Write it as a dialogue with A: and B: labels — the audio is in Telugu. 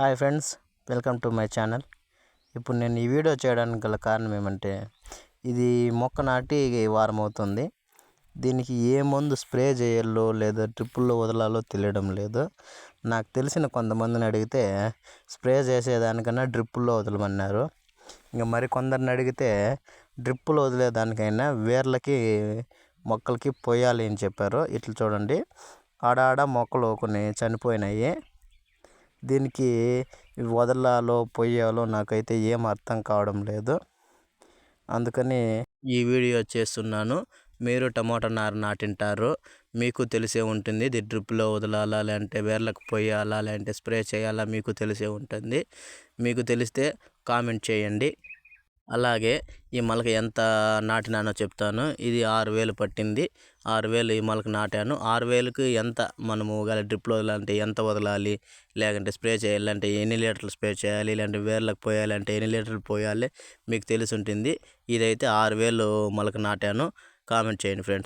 A: Hi friends welcome to my channel. ఇప్పుడు నేను ఈ వీడియో చేయడానికి గల కారణం ఏమంటే ఇది మొక్క నాటి వారం అవుతుంది. దీనికి ఏ మందు స్ప్రే చేయాలో లేదా డ్రిప్పుల్లో వదలాలో తెలియడం లేదు. నాకు తెలిసిన కొంతమందిని అడిగితే స్ప్రే చేసేదానికన్నా డ్రిప్పుల్లో వదలమన్నారు. ఇంకా మరి కొందరిని అడిగితే డ్రిప్పులు వదిలేదానికైనా వేర్లకి మొక్కలకి పోయాలి అని చెప్పారు. ఇట్లా చూడండి. ఆడాడ మొక్కలు కొన్ని చనిపోయినాయి. దీనికి వదలాలో పొయ్యాలో నాకైతే ఏం అర్థం కావడం లేదు. అందుకని ఈ వీడియో చేస్తున్నాను. మీరు టమోటా నారు నాటింటారు. మీకు తెలిసే ఉంటుంది ఇది డ్రిప్లో వదలాలా లేదంటే వేర్లకు పోయాలా లేదంటే స్ప్రే చేయాలా మీకు తెలిసే ఉంటుంది. మీకు తెలిస్తే కామెంట్ చేయండి. అలాగే ఈ మొలక ఎంత నాటినానో చెప్తాను. ఇది ఆరు వేలు పట్టింది. ఆరు వేలు ఈ మొలక నాటాను. ఆరు వేలకు ఎంత మనము గల డ్రిప్లో వదలాలంటే ఎంత వదలాలి? లేకుంటే స్ప్రే చేయాలంటే ఎన్ని లీటర్లు స్ప్రే చేయాలి? లేదంటే వేర్లకు పోయాలంటే ఎన్ని లీటర్లు పోయాలి? మీకు తెలిసి ఉంటుంది ఇదైతే ఆరు వేలు మొలక నాటాను. కామెంట్ చేయండి ఫ్రెండ్స్.